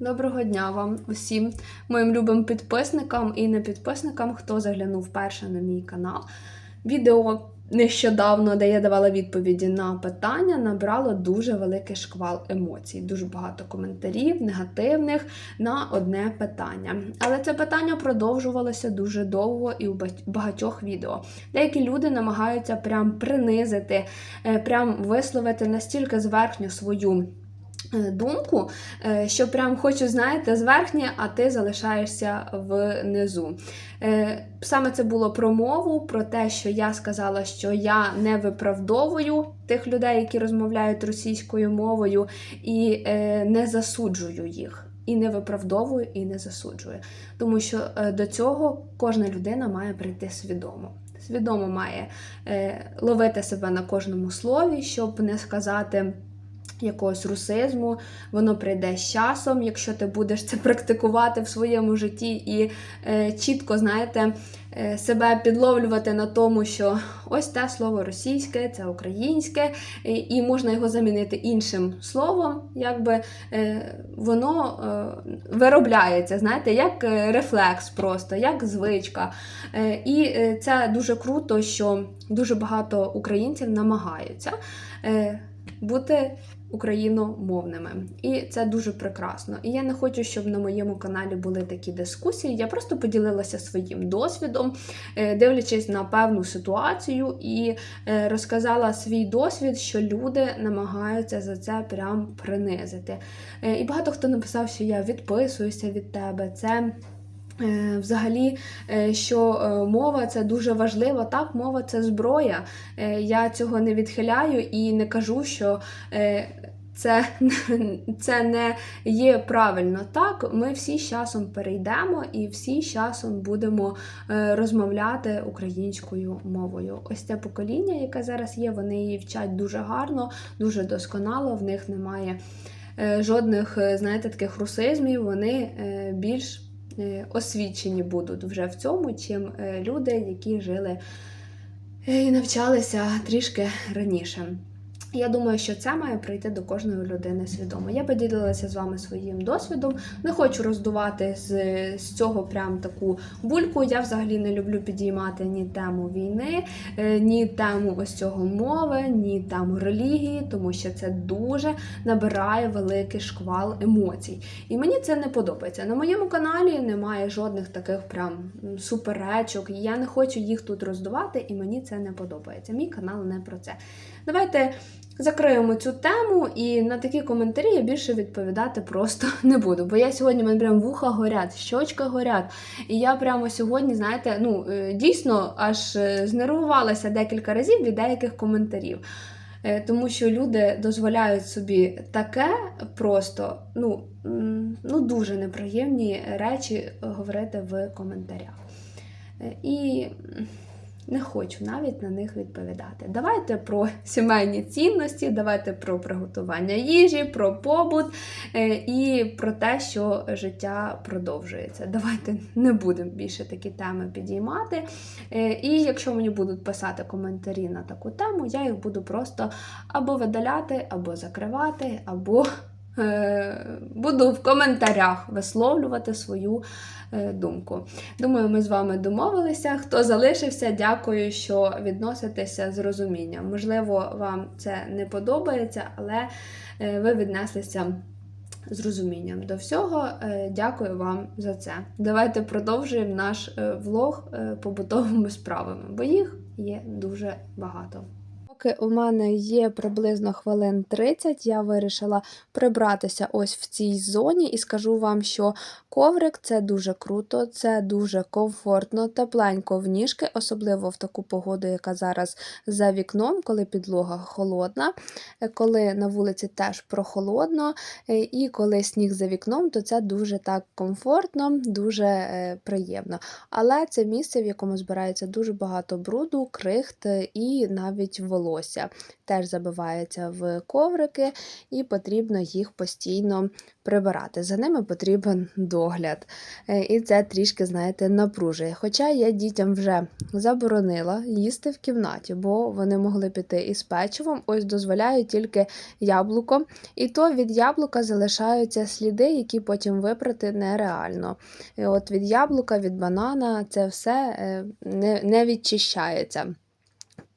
Доброго дня вам усім, моїм любим підписникам і не підписникам, хто заглянув вперше на мій канал. Відео нещодавно, де я давала відповіді на питання, набрало дуже великий шквал емоцій, дуже багато коментарів, негативних на одне питання. Але це питання продовжувалося дуже довго і у багатьох відео. Деякі люди намагаються прям принизити, е, прям висловити настільки зверхню свою думку, е, що прям хочу, знаєте, зверхнє, а ти залишаєшся внизу. Е, Саме це було про мову, про те, що я сказала, що я не виправдовую тих людей, які розмовляють російською мовою, і е, не засуджую їх. І не виправдовую, і не засуджую. Тому що е, до цього кожна людина має прийти свідомо. Свідомо має е, ловити себе на кожному слові, щоб не сказати якогось русизму, воно прийде з часом, якщо ти будеш це практикувати в своєму житті і е, чітко, знаєте, е, себе підловлювати на тому, що ось те слово російське, це українське, і, і можна його замінити іншим словом, якби е, воно е, виробляється, знаєте, як е, рефлекс просто, як звичка. Е, і е, це дуже круто, що дуже багато українців намагаються. Е, бути україномовними. І це дуже прекрасно. І я не хочу, щоб на моєму каналі були такі дискусії. Я просто поділилася своїм досвідом, е, дивлячись на певну ситуацію, і е, розказала свій досвід, що люди намагаються за це прям принизити. Е, І багато хто написав, що я відписуюся від тебе. Це. Е, Взагалі, е, що е, мова це дуже важливо. Так, мова це зброя. Я цього не відхиляю і не кажу, що це, це не є правильно. Так, ми всі з часом перейдемо і всі з часом будемо розмовляти українською мовою. Ось це покоління, яке зараз є, вони її вчать дуже гарно, дуже досконало. В них немає жодних, знаєте, таких русизмів. Вони більш освічені будуть вже в цьому, чим е, люди, які жили е, і навчалися трішки раніше. Я думаю, що це має прийти до кожної людини свідомо. Я поділилася з вами своїм досвідом. Не хочу роздувати з, з цього прям таку бульку. Я взагалі не люблю підіймати ні тему війни, е, ні тему ось цього мови, ні тему релігії, тому що це дуже набирає великий шквал емоцій. І мені це не подобається. На моєму каналі немає жодних таких прям суперечок. Я не хочу їх тут роздувати, і мені це не подобається. Мій канал не про це. Давайте закриємо цю тему, і на такі коментарі я більше відповідати просто не буду. Бо я сьогодні в мене прям вуха горять, щочки горять. І я прямо сьогодні, знаєте, ну е, дійсно аж е, знервувалася декілька разів від деяких коментарів. Е, Тому що люди дозволяють собі таке просто, ну, ну дуже неприємні речі говорити в коментарях. І не хочу навіть на них відповідати. Давайте про сімейні цінності, давайте про приготування їжі, про побут е, і про те, що життя продовжується. Давайте не будемо більше такі теми підіймати. Е, І якщо мені будуть писати коментарі на таку тему, я їх буду просто або видаляти, або закривати, або буду в коментарях висловлювати свою е, думку. Думаю, ми з вами домовилися. Хто залишився, дякую, що відноситеся з розумінням. Можливо, вам це не подобається, але е, ви віднеслися. З розумінням до всього, Е, дякую вам за це. Давайте продовжуємо наш е, влог е, побутовими справами, бо їх є дуже багато. Поки у мене є приблизно хвилин 30, я вирішила прибратися ось в цій зоні і скажу вам, що коврик це дуже круто, це дуже комфортно, тепленько в ніжки, особливо в таку погоду, яка зараз за вікном, коли підлога холодна, е, коли на вулиці теж прохолодно, е, і коли сніг за вікном, то це дуже так комфортно, дуже е, приємно. Але це місце, в якому збирається дуже багато бруду, крихт і навіть вологи. Волосся теж забивається в коврики, і потрібно їх постійно прибирати. За ними потрібен догляд. Е, І це трішки, знаєте, напружує. Хоча я дітям вже заборонила їсти в кімнаті, бо вони могли піти із печивом. Ось дозволяю тільки яблуко. І то від яблука залишаються сліди, які потім випрати нереально. І от від яблука, від банана це все е, не, не відчищається.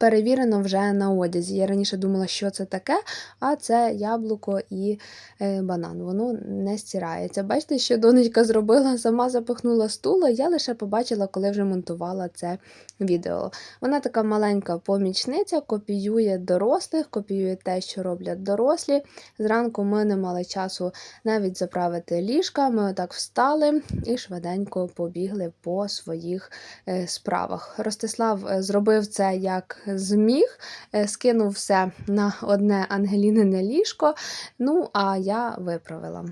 Перевірено вже на одязі. Я раніше думала, що це таке, а це яблуко і е, банан. Воно не стирається. Бачите, що донечка зробила, сама запихнула стула. Я лише побачила, коли вже монтувала це відео. Вона така маленька помічниця, копіює дорослих, копіює те, що роблять дорослі. Зранку ми не мали часу навіть заправити ліжка. Ми отак встали і швиденько побігли по своїх е, справах. Ростислав е, зробив це як зміг, е, скинув все на одне Ангелінине ліжко. Ну, а я виправила.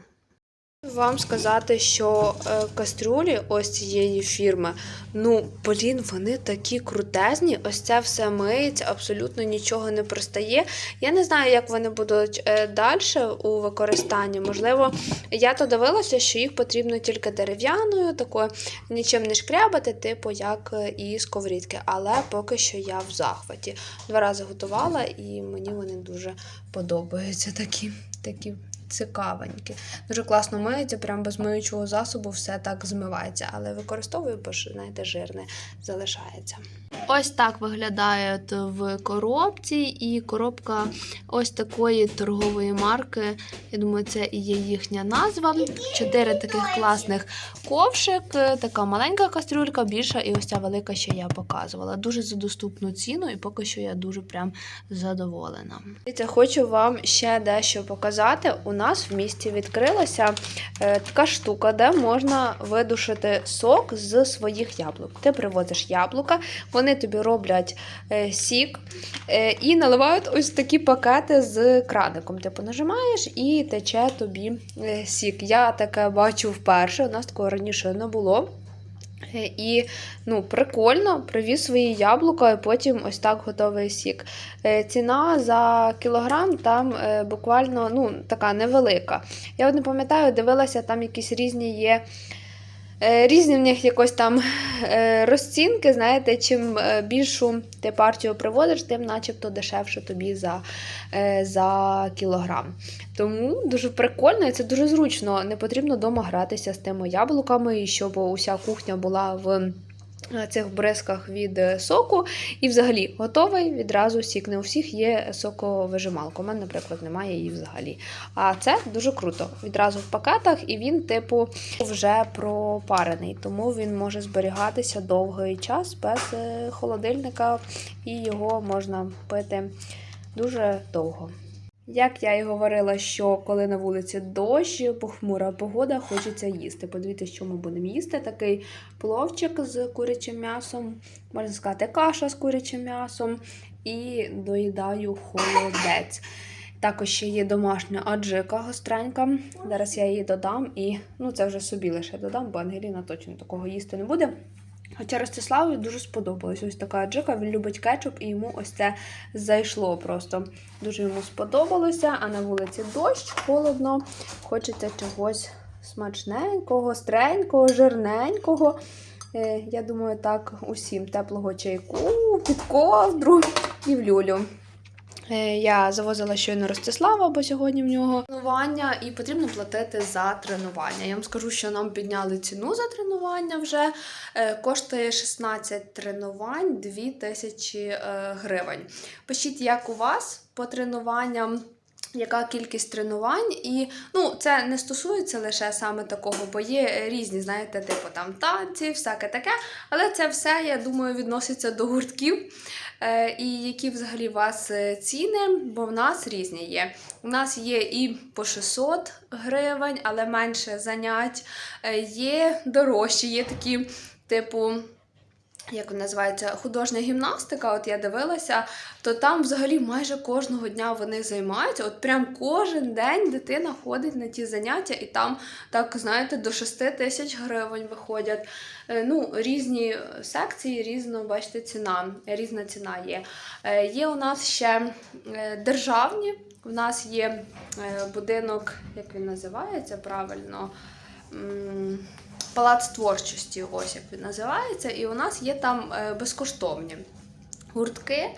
Вам сказати, що е, кастрюлі ось цієї фірми, ну, блін, вони такі крутезні, ось це все миється, абсолютно нічого не пристає. Я не знаю, як вони будуть е, далі у використанні. Можливо, я то дивилася, що їх потрібно тільки дерев'яною, такою нічим не шкрябати, типу як е, і сковорідки. Але поки що я в захваті. Два рази готувала, і мені вони дуже подобаються такі. такі. Цікавенькі. Дуже класно миється, прям без миючого засобу все так змивається, але використовую, бо ж, знаєте, жирне залишається. Ось так виглядає в коробці, і коробка ось такої торгової марки. Я думаю, це і є їхня назва. Чотири таких класних ковшик, така маленька кастрюлька, більша і ось ця велика, що я показувала. Дуже за доступну ціну, і поки що я дуже прям задоволена. Дивіться, хочу вам ще дещо показати. У нас в місті відкрилася е, така штука, де можна видушити сок з своїх яблук. Ти привозиш яблука, вони тобі роблять е, сік е, і наливають ось такі пакети з краником. Типу нажимаєш і тече тобі е, сік. Я таке бачу вперше, у нас такого раніше не було. І ну, прикольно, привіз свої яблука, і потім ось так готовий сік. Ціна за кілограм там буквально ну, така невелика. Я от не пам'ятаю, дивилася, там якісь різні є. Е, Різні в них якось там е, розцінки, знаєте, чим е, більшу ти партію приводиш, тим начебто дешевше тобі за, за кілограм. Тому дуже прикольно і це дуже зручно. Не потрібно вдома гратися з тими яблуками, щоб уся кухня була в цих бризках від е, соку. І взагалі готовий відразу сік. Не у всіх є соковижималка. У мене, наприклад, немає її взагалі. А це дуже круто. Відразу в пакетах, і він, типу, вже пропарений, тому він може зберігатися довгий час без е, холодильника, і його можна пити дуже довго. Як я і говорила, що коли на вулиці дощ, похмура погода, хочеться їсти. Подивіться, що ми будемо їсти. Такий пловчик з курячим м'ясом, можна сказати, каша з курячим м'ясом і доїдаю холодець. Також ще є домашня аджика гостренька. Зараз я її додам і ну це вже собі лише додам, бо Ангеліна точно такого їсти не буде. Хоча Ростиславу дуже сподобалось. Ось така аджика, він любить кетчуп, і йому ось це зайшло просто. Дуже йому сподобалося, а на вулиці дощ, холодно, хочеться чогось смачненького, стренького, жирненького. Е, Я думаю, так усім теплого чайку, під ковдру і в люлю. Е, Я завозила щойно Ростислава, бо сьогодні в нього тренування, і потрібно платити за тренування. Я вам скажу, що нам підняли ціну за тренування вже. Е, Коштує 16 тренувань 2000 е, гривень. Пишіть, як у вас по тренуванням. Яка кількість тренувань, і ну, це не стосується лише саме такого, бо є різні, знаєте, типу там танці, всяке таке. Але це все, я думаю, відноситься до гуртків. Е, і які взагалі у вас е, ціни, бо в нас різні є. У нас є і по 600 гривень, але менше занять. Е, Є дорожчі, є такі, типу. Як вона називається, художня гімнастика, от я дивилася, то там взагалі майже кожного дня вони займаються. От прям кожен день дитина ходить на ті заняття, і там, так знаєте, до 6 тисяч гривень виходять. Е, Ну, різні секції, різно, бачите, ціна, різна ціна є. Е, Є у нас ще е, державні. У нас є будинок, як він називається правильно. Палац творчості, ось як він називається, і у нас є там е, безкоштовні гуртки, е,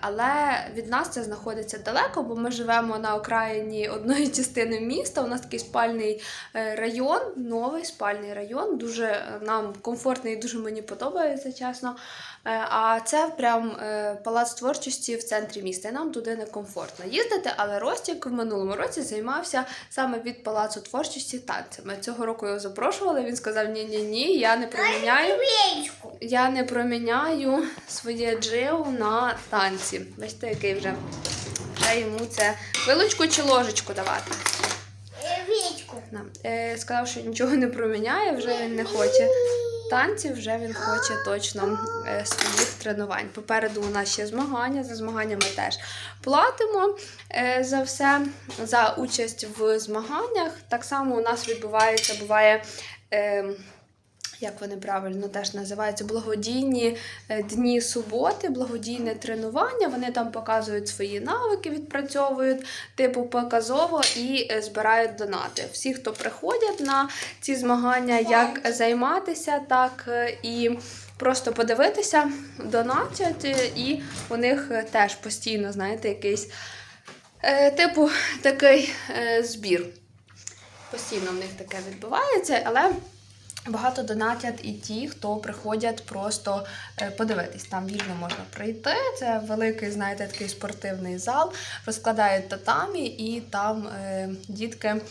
але від нас це знаходиться далеко, бо ми живемо на окраїні одної частини міста. У нас такий спальний е, район, новий спальний район. Дуже нам комфортний і дуже мені подобається, чесно. Е, А це прям е, палац творчості в центрі міста. І нам туди некомфортно їздити, але Ростік в минулому році займався саме від палацу творчості танцями. Цього року його запрошували. Він сказав: ні, ні, ні, я не проміняю. Я не проміняю своє джио на танці. Бачите, який вже вже йому це вилочку чи ложечку давати. Е, сказав, що нічого не проміняє, вже він не хоче танців, вже він хоче точно е, своїх тренувань. Попереду у нас ще змагання. За змаганнями теж платимо е, за все, за участь в змаганнях. Так само у нас відбувається, буває. Як вони правильно теж називаються, благодійні е, дні суботи, благодійне тренування. Вони там показують свої навики, відпрацьовують, типу показово і е, збирають донати. Всі, хто приходять на ці змагання, як займатися, так е, і. Просто подивитися, донатять, і у них теж постійно, знаєте, якийсь е, типу такий е, збір. Постійно в них таке відбувається, але Багато донатять і ті, хто приходять просто е, подивитись. Там вільно можна прийти. Це великий, знаєте, такий спортивний зал, розкладають татамі, і там е, дітки. е,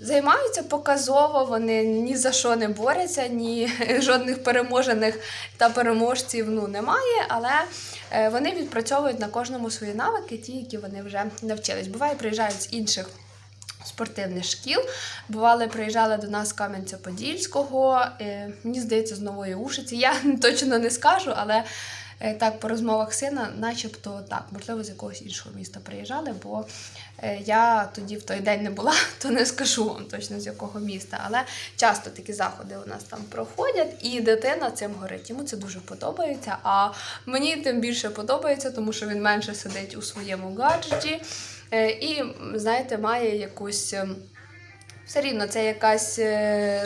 Займаються показово, вони ні за що не борються, ні жодних переможених та переможців ну, немає, але е, вони відпрацьовують на кожному свої навики, ті, які вони вже навчились. Буває, приїжджають з інших спортивних шкіл. Бували, приїжджали до нас з Кам'янця-Подільського, е, мені здається, з Нової Ушиці. Я точно не скажу, але е, так, по розмовах сина, начебто так, можливо, з якогось іншого міста приїжджали, бо е, я тоді в той день не була, то не скажу вам точно з якого міста. Але часто такі заходи у нас там проходять, і дитина цим горить. Йому це дуже подобається. А мені тим більше подобається, тому що він менше сидить у своєму гаджеті. Е, І, знаєте, має якусь. ем, Все рівно це якась е,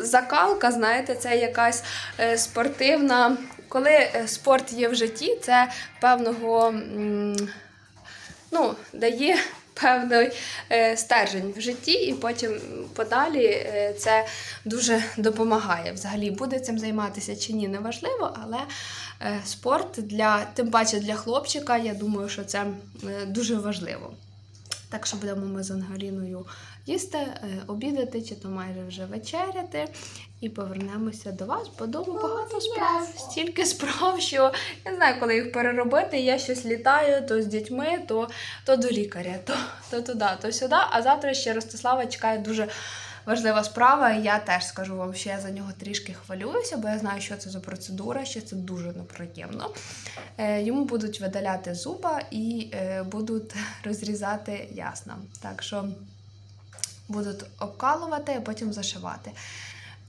закалка, знаєте, це якась е, спортивна. Коли спорт є в житті, це певного ну, дає певний стержень в житті, і потім подалі це дуже допомагає. Взагалі буде цим займатися чи ні, неважливо, але спорт для тим паче для хлопчика, я думаю, що це е, дуже важливо. Так що будемо ми з Ангеліною їсти, е, обідати, чи то майже вже вечеряти. І повернемося до вас, бо дома багато справ. Стільки справ, що я не знаю, коли їх переробити. Я щось літаю то з дітьми, то, то до лікаря, то, то туди, то сюди. А завтра ще Ростислава чекає дуже важлива справа. І я теж скажу вам, що я за нього трішки хвилююся, бо я знаю, що це за процедура, що це дуже неприємно. Е, Йому будуть видаляти зуба і е, будуть розрізати ясна. Так що будуть обкалувати, а потім зашивати.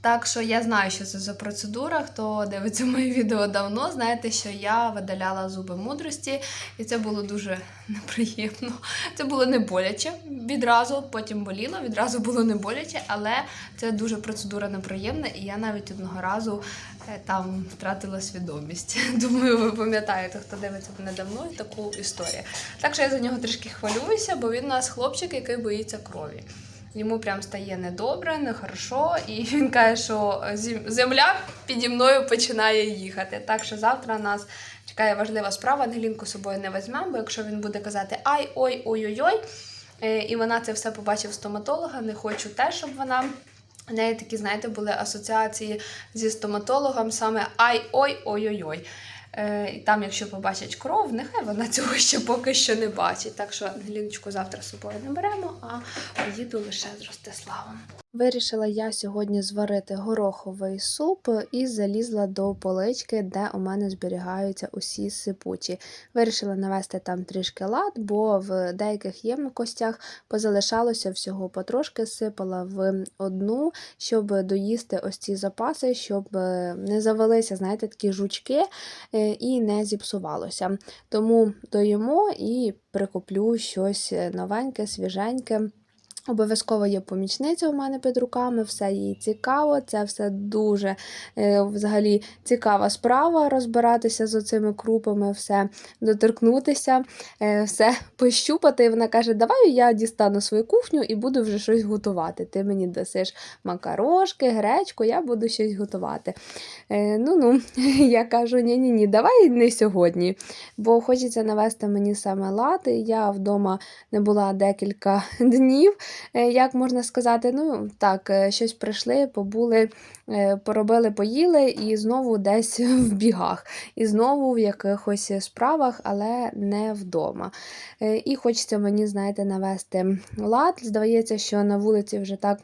Так що я знаю, що це за процедура. Хто дивиться мої відео давно, знаєте, що я видаляла зуби мудрості, і це було дуже неприємно. Це було не боляче відразу, потім боліло, відразу було не боляче, але це дуже процедура неприємна, і я навіть одного разу е, там втратила свідомість. Думаю, ви пам'ятаєте, хто дивиться мене давно і таку історію. Так що я за нього трішки хвилююся, бо він у нас хлопчик, який боїться крові. Йому прям стає недобре, нехорошо, і він каже, що земля піді мною починає їхати. Так що завтра нас чекає важлива справа. Ангелінку з собою не візьмемо, бо якщо він буде казати ай, ой, ой-ой-ой, е, і вона це все побачив стоматолога, не хочу теж, щоб вона. У неї такі, знаєте, були асоціації зі стоматологом саме ай, ой, ой-ой-ой. Е, і там, якщо побачать кров, нехай вона цього ще поки що не бачить. Так що Ангеліночку завтра з собою не беремо, а поїду лише з Ростиславом. Вирішила я сьогодні зварити гороховий суп і залізла до полички, де у мене зберігаються усі сипучі. Вирішила навести там трішки лад, бо в деяких ємкостях позалишалося всього потрошки, сипала в одну, щоб доїсти ось ці запаси, щоб е, не завелися, знаєте, такі жучки е, і не зіпсувалося. Тому доїмо і прикуплю щось новеньке, свіженьке. Обов'язково є помічниця у мене під руками, все їй цікаво. Це все дуже е, взагалі цікава справа розбиратися з оцими крупами, все доторкнутися, е, все пощупати. І вона каже: Давай я дістану свою кухню і буду вже щось готувати. Ти мені дасиш макарошки, гречку, я буду щось готувати. Е, ну ну, я кажу: ні ні давай не сьогодні. Бо хочеться навести мені саме лад. Я вдома не була декілька днів. Е, як можна сказати, ну так, е, щось прийшли, побули, е, поробили, поїли і знову десь в бігах, і знову в якихось справах, але не вдома. І хочеться мені, знаєте, навести лад. Здається, що на вулиці вже так.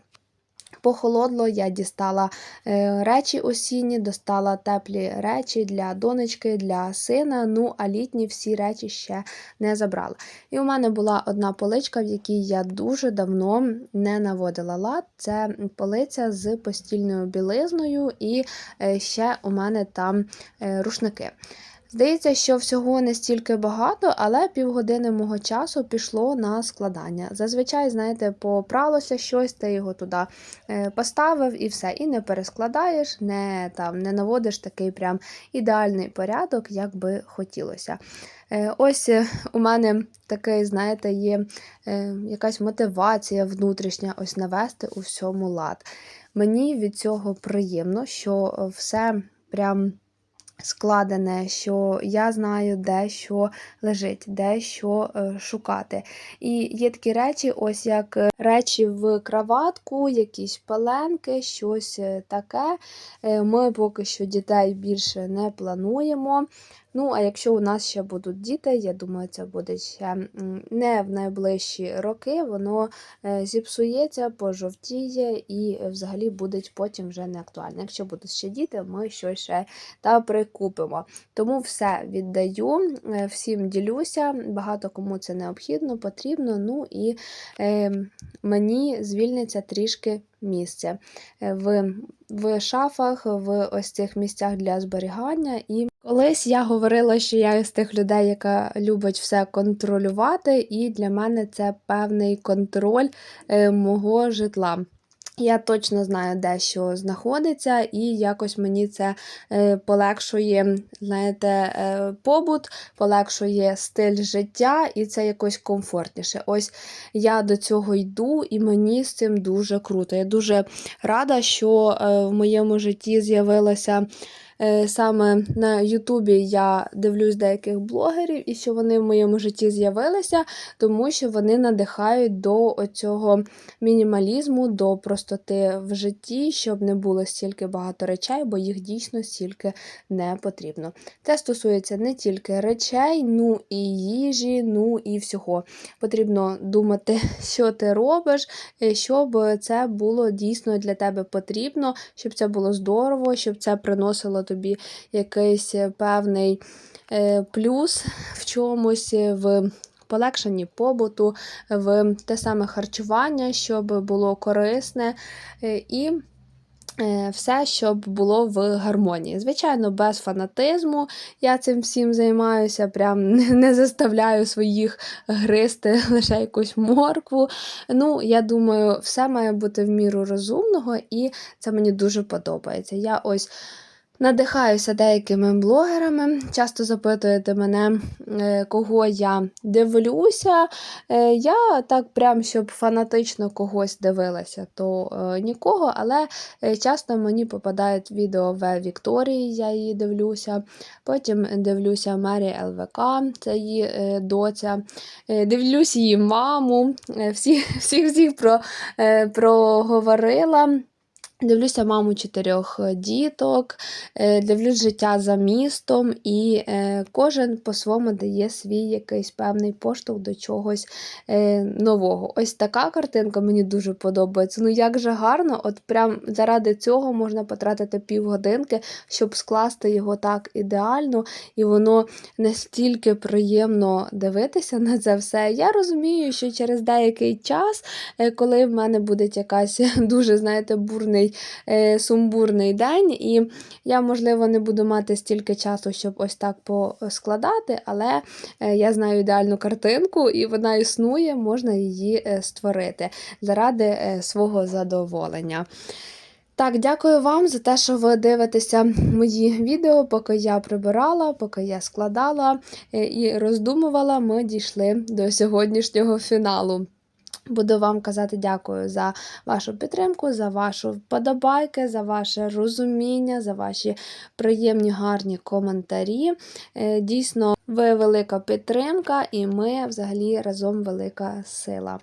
Похолодло, я дістала е, речі осінні, достала теплі речі для донечки, для сина. Ну а літні всі речі ще не забрала. І у мене була одна поличка, в якій я дуже давно не наводила лад. Це полиця з постільною білизною, і е, ще у мене там е, рушники. Здається, що всього не стільки багато, але півгодини мого часу пішло на складання. Зазвичай, знаєте, попралося щось, ти його туди е, поставив і все. І не перескладаєш, не, там, не наводиш такий прям ідеальний порядок, як би хотілося. Е, Ось е, у мене такий, знаєте, є якась мотивація внутрішня ось навести у всьому лад. Мені від цього приємно, що все прям складене, що я знаю, де що лежить, де що е, шукати. І є такі речі, ось як е, речі в краватку, якісь паленки, щось е, таке. Ми поки що дітей більше не плануємо. Ну, а якщо у нас ще будуть діти, я думаю, це буде ще не в найближчі роки, воно е, зіпсується, пожовтіє і взагалі буде потім вже не актуально. Якщо будуть ще діти, ми щось ще та прикупимо. Тому все віддаю, е, всім ділюся, багато кому це необхідно, потрібно. Ну і е, мені звільниться трішки місце е, в, в шафах, в ось цих місцях для зберігання. І колись я говорила, що я з тих людей, яка любить все контролювати, і для мене це певний контроль е, мого житла. Я точно знаю, де що знаходиться, і якось мені це е, полегшує, знаєте, е, побут, полегшує стиль життя, і це якось комфортніше. Ось я до цього йду, і мені з цим дуже круто. Я дуже рада, що е, в моєму житті з'явилася. Е, Саме на Ютубі я дивлюсь деяких блогерів, і що вони в моєму житті з'явилися, тому що вони надихають до цього мінімалізму, до простоти в житті, щоб не було стільки багато речей, бо їх дійсно стільки не потрібно. Це стосується не тільки речей, ну і їжі, ну і всього. Потрібно думати, що ти робиш, е, щоб це було дійсно для тебе потрібно, щоб це було здорово, щоб це приносило тобі якийсь е, певний е, плюс в чомусь, е, в полегшенні побуту, в те саме харчування, щоб було корисне. І все, щоб було в гармонії. Звичайно, без фанатизму я цим всім займаюся, прям не- заставляю своїх гризти лише якусь моркву. Ну, я думаю, все має бути в міру розумного, і це мені дуже подобається. Я ось. Надихаюся деякими блогерами. Часто запитуєте мене, е, кого я дивлюся. Е, Я так прям, щоб фанатично когось дивилася, то е, нікого, але часто мені попадають відео в Вікторії, я її дивлюся. Потім дивлюся Мері ЛВК, це її доця. Дивлюсь її маму. Всіх всіх, всіх про, проговорила. Дивлюся маму чотирьох діток, е, дивлюсь життя за містом, і е, кожен по-своєму дає свій якийсь певний поштовх до чогось е, нового. Ось така картинка мені дуже подобається. Ну як же гарно, от прям заради цього можна потратити півгодинки, щоб скласти його так ідеально, і воно настільки приємно дивитися на це все. Я розумію, що через деякий час, коли в мене буде якась дуже, знаєте, бурний е, сумбурний день, і я, можливо, не буду мати стільки часу, щоб ось так поскладати, але е, я знаю ідеальну картинку, і вона існує, можна її е, створити заради е, свого задоволення. Так, дякую вам за те, що ви дивитеся мої відео, поки я прибирала, поки я складала і роздумувала, ми дійшли до сьогоднішнього фіналу. Буду вам казати дякую за вашу підтримку, за вашу вподобайки, за ваше розуміння, за ваші приємні гарні коментарі. Е, Дійсно, ви велика підтримка, і ми взагалі разом велика сила.